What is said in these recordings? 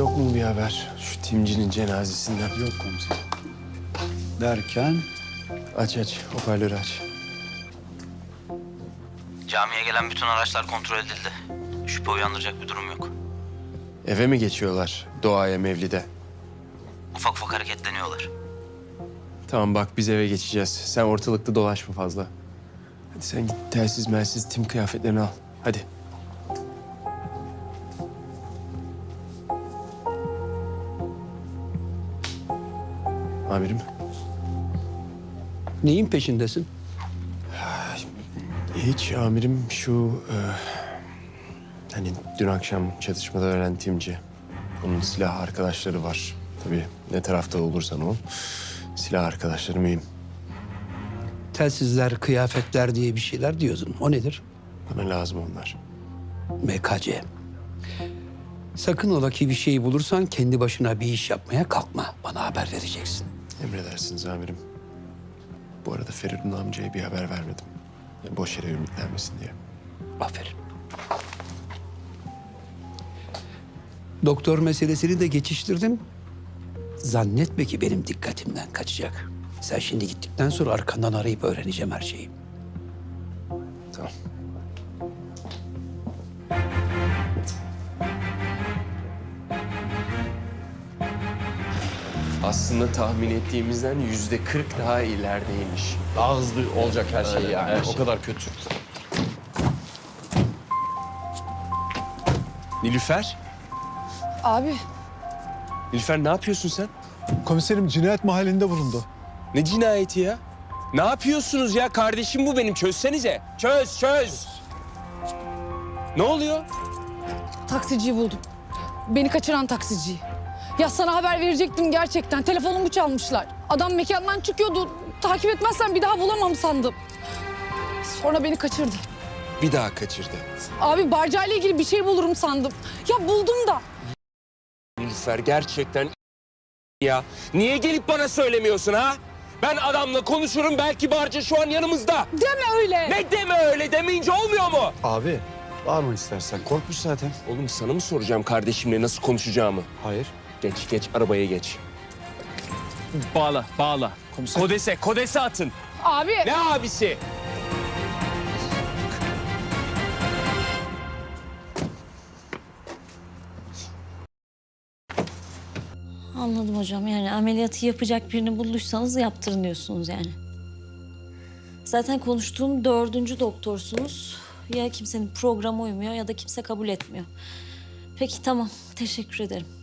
Yok mu bir haber? Şu timcinin cenazesinden. Yok komiserim. Derken Aç aç, hoparlörü aç. Camiye gelen bütün araçlar kontrol edildi. Şüphe uyandıracak bir durum yok. Eve mi geçiyorlar doğaya mevlide? Ufak ufak hareketleniyorlar. Tamam bak biz eve geçeceğiz. Sen ortalıkta dolaşma fazla. Hadi sen git telsiz melsiz tim kıyafetlerini al. Hadi. Amirim. neyin peşindesin? Hiç amirim şu... e, hani dün akşam çatışmada ölen timci. Onun silah arkadaşları var. Tabii ne tarafta olursan ol. Silah arkadaşları mühim. Telsizler, kıyafetler diye bir şeyler diyordun. O nedir? Bana lazım onlar. MKC. Sakın ola ki bir şey bulursan kendi başına bir iş yapmaya kalkma. Bana haber vereceksin. Emredersiniz amirim. Bu arada Feridun amcaya bir haber vermedim. Yani boş yere ümitlenmesin diye. Aferin. Doktor meselesini de geçiştirdim. Zannetme ki benim dikkatimden kaçacak. Sen şimdi gittikten sonra arkandan arayıp öğreneceğim her şeyi. Tamam. Aslında tahmin ettiğimizden yüzde kırk daha ilerideymiş. Daha hızlı olacak her şey yani. O kadar kötü. Nilüfer? Abi Nilüfer ne yapıyorsun sen? Komiserim cinayet mahallinde bulundu. Ne cinayeti ya? Ne yapıyorsunuz ya? Kardeşim bu benim. Çözsenize. Çöz, çöz. Ne oluyor? taksiciyi buldum. Beni kaçıran taksiciyi. Ya sana haber verecektim gerçekten. Telefonumu çalmışlar. Adam mekandan çıkıyordu. Takip etmezsen bir daha bulamam sandım. Sonra beni kaçırdı. Bir daha kaçırdı. Abi barcayla ilgili bir şey bulurum sandım. Ya buldum da. Nilüfer gerçekten ya. Niye gelip bana söylemiyorsun ha? Ben adamla konuşurum belki Barca şu an yanımızda. Deme öyle. Ne deme öyle demeyince olmuyor mu? Abi bağırma istersen. Korkmuş zaten. Oğlum sana mı soracağım kardeşimle nasıl konuşacağımı? Hayır. Geç geç arabaya geç. Bağla bağla. Kodese kodese atın. Abi. Ne abisi? Anladım hocam. Yani ameliyatı yapacak birini bulduysanız yaptırın diyorsunuz yani. Zaten konuştuğum dördüncü doktorsunuz. Ya kimsenin programı uymuyor ya da kimse kabul etmiyor. Peki tamam. Teşekkür ederim.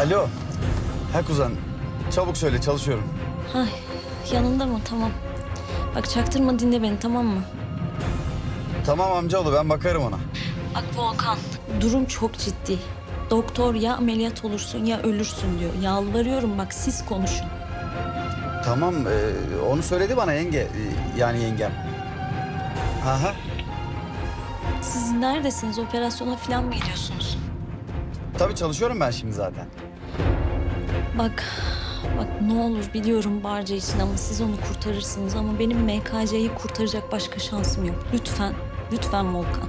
Alo. Ha kuzen. Çabuk söyle çalışıyorum. Ay yanında mı? Tamam. Bak çaktırma dinle beni tamam mı? Tamam amcaoğlu ben bakarım ona. Bak Volkan. Durum çok ciddi. Doktor ya ameliyat olursun ya ölürsün diyor. Yalvarıyorum bak siz konuşun. Tamam e, onu söyledi bana yenge. e, yani yengem. Ha ha. Siz neredesiniz? Operasyona falan mı gidiyorsunuz? Tabii çalışıyorum ben şimdi zaten. Bak, bak ne olur biliyorum Barca için ama siz onu kurtarırsınız ama benim MKC'yi kurtaracak başka şansım yok. Lütfen, lütfen Volkan.